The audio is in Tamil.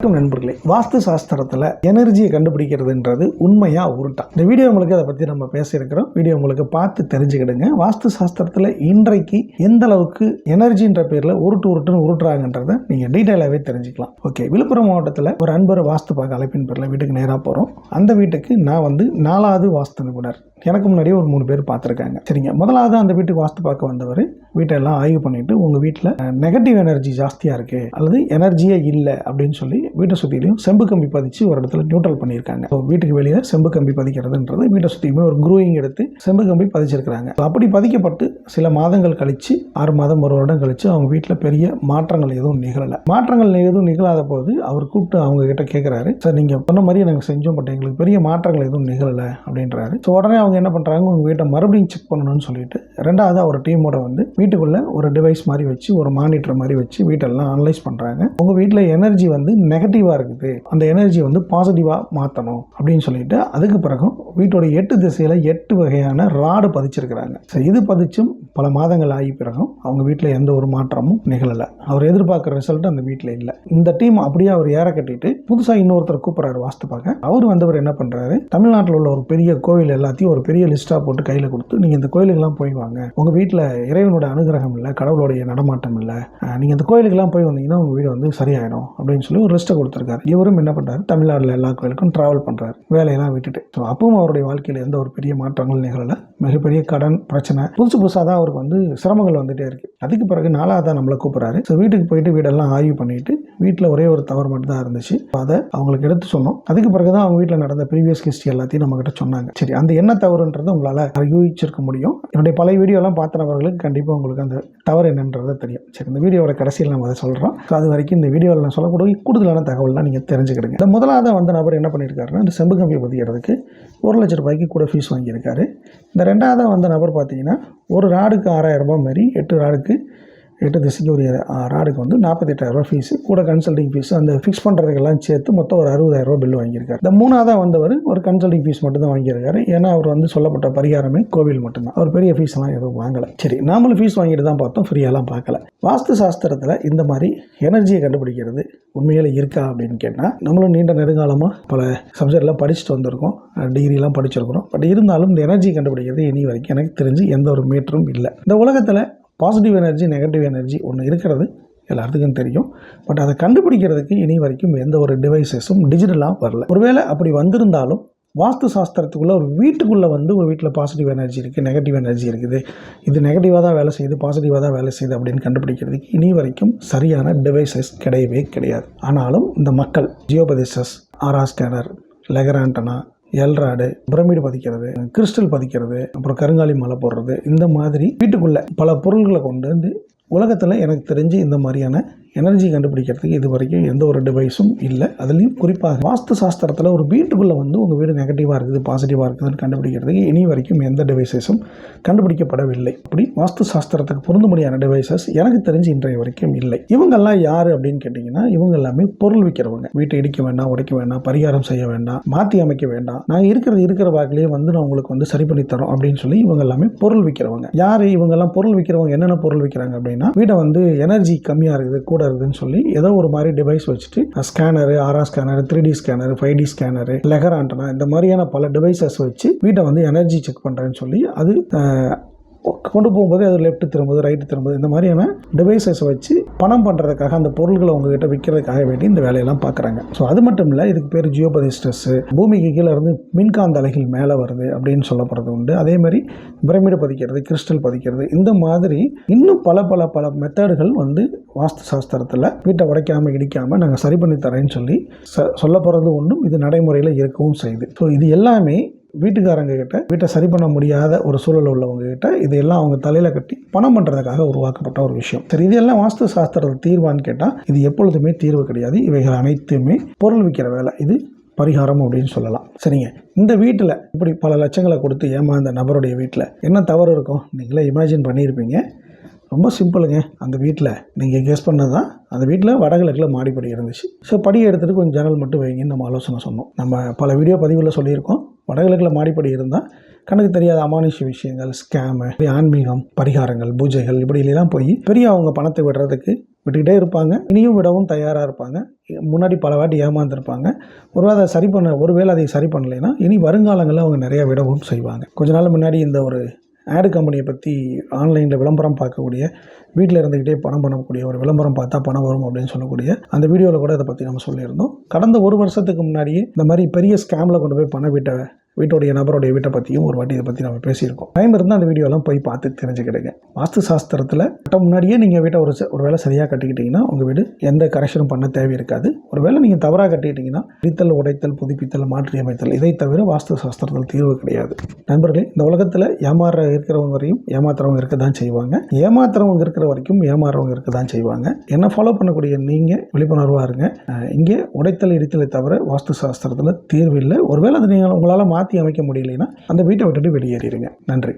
வணக்கம் நண்பர்களே. வாஸ்து சாஸ்திரத்தில் எனர்ஜியை கண்டுபிடிக்கிறதுன்றது உண்மையாக உருட்டா. இந்த வீடியோ உங்களுக்கு அதை பற்றி நம்ம பேசியிருக்கிறோம். வீடியோ உங்களுக்கு பார்த்து தெரிஞ்சுக்கிடுங்க. வாஸ்து சாஸ்திரத்தில் இன்றைக்கு எந்த அளவுக்கு எனர்ஜின்ற பேரில் உருட்டு உருட்டுன்னு உருட்டுறாங்கன்றதை நீங்கள் டீட்டெயிலாகவே தெரிஞ்சுக்கலாம். ஓகே விழுப்புரம் மாவட்டத்தில் ஒரு அன்பர் வாஸ்து பார்க்க அழைப்பின் பேரில் வீட்டுக்கு நேராக போகிறோம் அந்த வீட்டுக்கு நான் வந்து நாலாவது வாஸ்து நிபுணர். எனக்கு முன்னாடியே ஒரு மூணு பேர் பார்த்துருக்காங்க. சரிங்க முதலாவது அந்த வீட்டுக்கு வாஸ்து பார்க்க வந்தவர் வீட்டெல்லாம் ஆய்வு பண்ணிட்டு உங்கள் வீட்டில் நெகட்டிவ் எனர்ஜி ஜாஸ்தியாக இருக்குது அல்லது எனர்ஜியே இல்லை அப்படின்னு சொல்லி வீட்டை சுற்றிலையும் செம்பு கம்பி பதிச்சு ஒரு இடத்துல நியூட்ரல் பண்ணியிருக்காங்க. வீட்டுக்கு வெளியே செம்பு கம்பி பதிக்கிறதுன்றது வீட்டை சுற்றியுமே ஒரு குரூயிங் எடுத்து செம்பு கம்பி பதிச்சிருக்கிறாங்க. அப்படி பதிக்கப்பட்டு சில மாதங்கள் கழித்து ஆறு மாதம் ஒரு வருடம் கழித்து அவங்க வீட்டில் பெரிய மாற்றங்கள் எதுவும் நிகழலை. மாற்றங்கள் எதுவும் நிகழாத போது அவர் கூப்பிட்டு அவங்க கிட்ட கேட்குறாரு சார் நீங்கள் சொன்ன மாதிரியே நாங்கள் செஞ்சோம் பட் எங்களுக்கு பெரிய மாற்றங்கள் எதுவும் நிகழலை அப்படின்றாரு. ஸோ உடனே அவங்க என்ன பண்ணுறாங்க உங்கள் வீட்டை மறுபடியும் செக் பண்ணணும்னு சொல்லிட்டு ரெண்டாவது அவர் டீமோட வந்து வீட்டுக்குள்ளே ஒரு டிவைஸ் மாதிரி வச்சு ஒரு மானிட்டர் மாதிரி வச்சு வீட்டெல்லாம் அனலைஸ் பண்ணுறாங்க உங்கள் வீட்டில் எனர்ஜி வந்து நெகட்டிவாக இருக்குது. அந்த எனர்ஜி வந்து பாசிட்டிவாக மாற்றணும் அப்படின்னு சொல்லிட்டு அதுக்கு பிறகும் வீட்டோட எட்டு திசையில் எட்டு வகையான ராடு பதிச்சிருக்கிறாங்க. ஸோ இது பதிச்சும் பல மாதங்கள் ஆகி பிறகும் அவங்க வீட்டில் எந்த ஒரு மாற்றமும் நிகழலை. அவர் எதிர்பார்க்குற ரிசல்ட் அந்த வீட்டில் இல்லை. இந்த டீம் அப்படியே அவர் ஏற கட்டிட்டு புதுசாக இன்னொருத்தர் கூப்பிட்றாரு வாஸ்து பார்க்க அவர் வந்தவர் என்ன பண்ணுறாரு தமிழ்நாட்டில் உள்ள ஒரு பெரிய கோவில் எல்லாத்தையும் ஒரு பெரிய லிஸ்ட்டாக போட்டு கையில் கொடுத்து நீங்கள் இந்த கோயிலுக்கெல்லாம் போய் வாங்க. உங்கள் வீட்டில் இறைவனோட அனுகிரகம் இல்லை கடவுளுடைய நடமாட்டம் இல்லை. நீங்கள் இந்த கோயிலுக்கெல்லாம் போய் வந்தீங்கன்னா உங்கள் வீடு வந்து சரியாயிடும். அப்படின்னு சொல்லி ஒரு லிஸ்ட்டை கொடுத்துருக்காரு. இவரும் என்ன பண்ணுறாரு தமிழ்நாட்டில் எல்லா கோயிலுக்கும் ட்ராவல் பண்ணுறாரு வேலையெல்லாம் விட்டுட்டு. ஸோ அப்பவும் அவருடைய வாழ்க்கையில் எந்த ஒரு பெரிய மாற்றங்கள் நிகழலை. மிகப்பெரிய கடன் பிரச்சனை. புதுசு புதுசாக தான் அவருக்கு வந்து சிரமங்கள் வந்துட்டே இருக்குது அதுக்கு பிறகு நாலாவது நம்மளை கூப்பிட்றாரு. ஸோ வீட்டுக்கு போயிட்டு வீடெல்லாம் ஆய்வு பண்ணிட்டு வீட்டில் ஒரே ஒரு தவறு மட்டும் தான் இருந்துச்சு. அதை அவங்களுக்கு எடுத்து சொன்னோம். அதுக்கு பிறகு தான் அவங்க வீட்டில் நடந்த ப்ரீவியஸ் ஹிஸ்ட்ரி எல்லாத்தையும் நம்மக்கிட்ட சொன்னாங்க. சரி அந்த என்ன தவறுன்றது உங்களால் யூகிச்சிருக்க முடியும். என்னுடைய பழைய வீடியோலாம் பார்த்த நபர்களுக்கு கண்டிப்பாக உங்களுக்கு அந்த தவறு என்னன்றது தெரியும். சரி இந்த வீடியோவோட கடைசியில் நம்ம அதை சொல்கிறோம் ஸோ அது வரைக்கும் இந்த வீடியோவில் நான் சொல்லக்கூடிய கூடுதலான தகவல்லாம் நீங்கள் தெரிஞ்சுக்கிடுங்க. இந்த முதலாவது வந்த நபர் என்ன பண்ணியிருக்காருன்னா இந்த செம்பு கம்பியை பதிக்கிறதுக்கு ஒரு லட்ச ரூபாய்க்கு கூட ஃபீஸ் வாங்கியிருக்காரு. இந்த ரெண்டாவதாக வந்த நபர் பார்த்தீங்கன்னா ஒரு ராடுக்கு ஆறாயிரம் ரூபாய் மாதிரி எட்டு ராடுக்கு எட்டு திசைக்கு ஒரு ராடுக்கு வந்து நாற்பத்தெட்டாயிரரூபா ஃபீஸு கூட கன்சல்டிங் ஃபீஸ் அந்த ஃபிக்ஸ் பண்ணுறதுக்கெல்லாம் சேர்த்து மொத்தம் ஒரு அறுபதாயிரரூபா பில் வாங்கியிருக்காரு. இந்த மூணாவதாக வந்தவர் ஒரு கன்சல்டிங் ஃபீஸ் மட்டும் தான் வாங்கியிருக்காரு. ஏன்னா அவர் வந்து சொல்லப்பட்ட பரிகாரமே கோவில் மட்டும்தான். அவர் பெரிய ஃபீஸ்லாம் எதுவும் வாங்கலை. சரி நாமளும் ஃபீஸ் வாங்கிட்டு தான் பார்த்தோம். ஃப்ரீயெல்லாம் பார்க்கல. வாஸ்து சாஸ்திரத்தில் இந்த மாதிரி எனர்ஜியை கண்டுபிடிக்கிறது உண்மையில் இருக்கா அப்படின்னு கேட்டால் நம்மளும் நீண்ட நெடுங்காலமாக பல சப்ஜெக்ட்லாம் படிச்சுட்டு வந்திருக்கோம். டிகிரிலாம் படிச்சிருக்கிறோம். பட் இருந்தாலும் இந்த எனர்ஜி கண்டுபிடிக்கிறது இனி வரைக்கும் எனக்கு தெரிஞ்சு எந்த ஒரு மீட்டரும் இல்லை. இந்த உலகத்தில் பாசிட்டிவ் எனர்ஜி நெகட்டிவ் எனர்ஜி ஒன்று இருக்கிறது எல்லாத்துக்கும் தெரியும். பட் அதை கண்டுபிடிக்கிறதுக்கு இனி வரைக்கும் எந்த ஒரு டிவைசஸும் டிஜிட்டலாக வரல. ஒருவேளை அப்படி வந்திருந்தாலும் வாஸ்து சாஸ்திரத்துக்குள்ளே ஒரு வீட்டுக்குள்ளே வந்து ஒரு வீட்டில் பாசிட்டிவ் எனர்ஜி இருக்குது நெகட்டிவ் எனர்ஜி இருக்குது. இது நெகட்டிவாக தான் வேலை செய்யுது பாசிட்டிவாக தான் வேலை செய்யுது அப்படின்னு கண்டுபிடிக்கிறதுக்கு இனி வரைக்கும் சரியான டிவைசஸ் கிடையவே கிடையாது. ஆனாலும் இந்த மக்கள் ஜியோபதிசஸ் aura scanner lecher antenna L rod pyramid பதிக்கிறது crystal பதிக்கிறது அப்புறம் கருங்காலி மலை போடுறது இந்த மாதிரி வீட்டுக்குள்ளே பல பொருள்களை கொண்டு வந்து உலகத்தில் எனக்கு தெரிஞ்சு இந்த மாதிரியான எனர்ஜி கண்டுபிடிக்கிறதுக்கு இது வரைக்கும் எந்த ஒரு டிவைஸும் இல்லை. அதுலேயும் குறிப்பாக வாஸ்து சாஸ்திரத்தில் ஒரு வீட்டுக்குள்ளே வந்து உங்கள் வீடு நெகட்டிவாக இருக்குது பாசிட்டிவாக இருக்குதுன்னு கண்டுபிடிக்கிறதுக்கு இனி வரைக்கும் எந்த டிவைசஸும் கண்டுபிடிக்கப்படவில்லை. அப்படி வாஸ்து சாஸ்திரத்துக்கு பொருந்தும்படியான டிவைசஸ் எனக்கு தெரிஞ்சு இன்றைய வரைக்கும் இல்லை. இவங்கெல்லாம் யார் அப்படின்னு கேட்டிங்கன்னா இவங்க எல்லாமே பொருள் விற்கிறவங்க வீட்டை இடிக்க வேண்டாம் உடைக்க வேண்டாம் பரிகாரம் செய்ய வேண்டாம் மாற்றி அமைக்க வேண்டாம். நாங்கள் இருக்கிறது இருக்கிற வாக்கிலேயே வந்து நான் உங்களுக்கு வந்து சரி பண்ணி தரோம் அப்படின்னு சொல்லி இவங்க எல்லாமே பொருள் விற்கிறவங்க யார் இவங்கெல்லாம் பொருள் விற்கிறவங்க என்னென்ன பொருள் விற்கிறாங்க அப்படின்னா வீடை வந்து எனர்ஜி கம்மியாக இருக்குது கூட இருக்குதுன்னு சொல்லி ஏதோ ஒரு மாதிரி டிவைஸ் வச்சுட்டு scanner R R scanner three D scanner five D scanner lecher antenna இந்த மாதிரியான பல டிவைசஸ் வச்சு வீட்டை வந்து எனர்ஜி செக் பண்ணுறேன்னு சொல்லி அது கொண்டு போகும்போது அது லெஃப்ட்டு திரும்புது ரைட்டு திரும்புது. இந்த மாதிரியான டிவைசஸ் வச்சு பணம் பண்ணுறதுக்காக அந்த பொருள்களை உங்ககிட்ட விற்கிறதுக்காக வேண்டி இந்த வேலையெல்லாம் பார்க்குறாங்க ஸோ அது மட்டும் இல்லை இதுக்கு பேர் ஜியோபதி ஸ்ட்ரெஸ்ஸு பூமிக்கு கீழே இருந்து மின்காந்த அலைகள் மேலே வருது அப்படின்னு சொல்லப்படுறது உண்டு. அதே மாதிரி பிரமிடு பதிக்கிறது கிறிஸ்டல் பதிக்கிறது இந்த மாதிரி இன்னும் பல பல பல மெத்தடுகள் வந்து வாஸ்து சாஸ்திரத்தில் வீட்டை உடைக்காமல் இடிக்காமல் நாங்கள் சரி பண்ணி தரேன்னு சொல்லி ச சொல்ல போகிறது ஒன்றும் இது நடைமுறையில் இருக்கவும் செய்யுது. ஸோ இது எல்லாமே வீட்டுக்காரங்க கிட்ட வீட்டை சரி பண்ண முடியாத ஒரு சூழல் உள்ளவங்க கிட்ட இதெல்லாம் அவங்க தலையில் கட்டி பணம் பண்ணுறதுக்காக உருவாக்கப்பட்ட ஒரு விஷயம். சரி இதெல்லாம் வாஸ்து சாஸ்திரத்தில் தீர்வான்னு கேட்டால் இது எப்பொழுதுமே தீர்வு கிடையாது. இவைகள் அனைத்துமே பொருள் விற்கிற வேலை. இது பரிகாரம் அப்படின்னு சொல்லலாம். சரிங்க. இந்த வீட்டில் இப்படி பல லட்சங்களை கொடுத்து ஏமாந்த நபருடைய வீட்டில் என்ன தவறு இருக்கும்? நீங்களே இமேஜின் பண்ணியிருப்பீங்க. ரொம்ப சிம்பிளுங்க. அந்த வீட்டில் நீங்கள் கெஸ் பண்ணது தான் அந்த வீட்டில் வடகிழக்கில் மாடிப்படி இருந்துச்சு. ஸோ படியை எடுத்துகிட்டு கொஞ்சம் ஜன்னல் மட்டும் வைங்கன்னு நம்ம ஆலோசனை சொன்னோம். நம்ம பல வீடியோ பதிவில் சொல்லியிருக்கோம். வடகிழக்கில் மாடிப்படி இருந்தால் கணக்கு தெரியாத அமானுஷ விஷயங்கள் ஸ்கேமு ஆன்மீகம் பரிகாரங்கள் பூஜைகள் இப்படி போய் பெரிய அவங்க பணத்தை விடுறதுக்கு விட்டுக்கிட்டே இருப்பாங்க. இனியும் விடவும் தயாராக இருப்பாங்க. முன்னாடி பல வாட்டி ஏமாந்துருப்பாங்க. ஒருவேளை அதை சரி பண்ண ஒருவேளை அதை சரி பண்ணலைன்னா இனி வருங்காலங்களில் அவங்க நிறையா விடவும் செய்வாங்க. கொஞ்ச நாள் முன்னாடி இந்த ஒரு ஆடு கம்பெனியை பற்றி ஆன்லைனில் விளம்பரம் பார்க்கக்கூடிய வீட்டில் இருந்துக்கிட்டே பணம் பண்ணக்கூடிய ஒரு விளம்பரம் பார்த்தா பணம் வரும் அப்படின்னு சொல்லக்கூடிய அந்த வீடியோவில் கூட இதை பற்றி நம்ம சொல்லியிருந்தோம். கடந்த ஒரு வருஷத்துக்கு முன்னாடியே இந்த மாதிரி பெரிய ஸ்கேமில் கொண்டு போய் பணம் வீட்டை வீட்டுடைய நபருடைய வீட்டை பற்றியும் ஒரு வாட்டி இதை பற்றி நம்ம பேசியிருக்கோம். டைம் இருந்தால் அந்த வீடியோலாம் போய் பார்த்து தெரிஞ்சுக்கிடுங்க. வாஸ்து சாஸ்திரத்தில் கட்ட முன்னாடியே நீங்கள் வீட்டை ஒரு ச- ஒரு வேலை சரியாக கட்டிக்கிட்டிங்கன்னா உங்கள் வீடு எந்த கரெக்ஷனும் பண்ண தேவை இருக்காது. ஒரு வேளை நீங்கள் தவறாக கட்டிக்கிட்டிங்கன்னா இடித்தல் உடைத்தல் புதுப்பித்தல் மாற்றியமைத்தல் இதை தவிர வாஸ்து சாஸ்திரத்தில் தீர்வு கிடையாது. நண்பர்களே இந்த உலகத்தில் ஏமாற இருக்கிறவங்க வரையும் ஏமாத்துறவங்க இருக்க தான் செய்வாங்க. ஏமாத்துறவங்க இருக்கிற வரைக்கும் ஏமாறுறவங்க இருக்க தான் செய்வாங்க. என்ன ஃபாலோ பண்ணக்கூடிய நீங்கள் விழிப்புணர்வாக இருங்க. இங்கே உடைத்தல் இடித்தலை தவிர வாஸ்து சாஸ்திரத்தில் தீர்வு இல்லை. ஒருவேளை அதை நீங்கள் உங்களால் மாற்றி அமைக்க முடியலைன்னா அந்த வீட்டை விட்டுட்டு வெளியேறிடுங்க நன்றி.